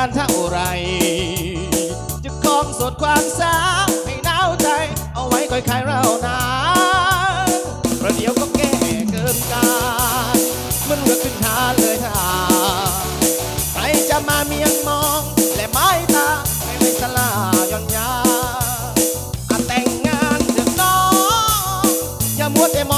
านเท่าไร จะคงสดความสาวให้หนาวใจ เอาไว้คอยคลายเรานานประเดี๋ยวก็แก่เกินการมันเลือกขึ้นทาเลยท่าใครจะมาเมียงมอง และไม้ตาไม่ไลยสลาย่อนยาแต่งงานเถอะน้องอย่ามัวแต่มอง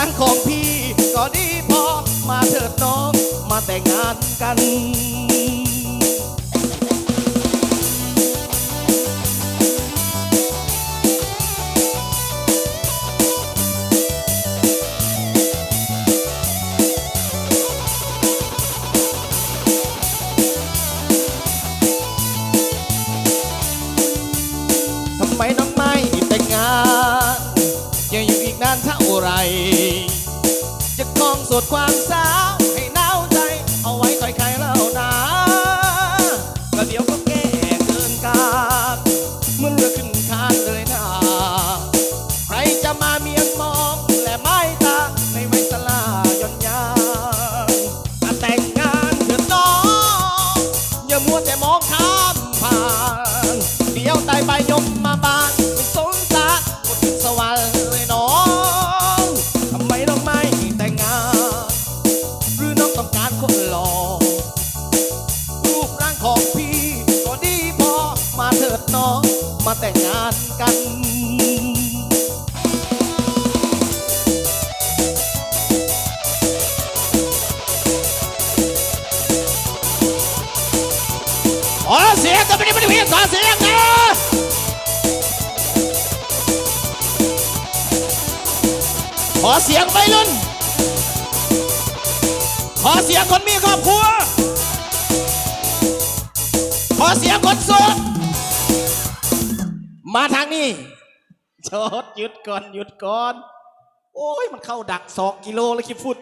างของพี่ ก็ดีพอมาเถิดน้อง มาแต่งงานกัน อีกนานเท่าไร จะคลองสดความสา ไม่ได้ไม่ได้เพียงขอเสียงนะขอเสียงไปรุ่น ขอเสียงคนมีครอบครัว ขอเสียงคนโสด มาทางนี้โจดหยุดก่อนหยุดก่อน โอ้ยมันเข้าดักสองกิโลแล้วคิดฟุต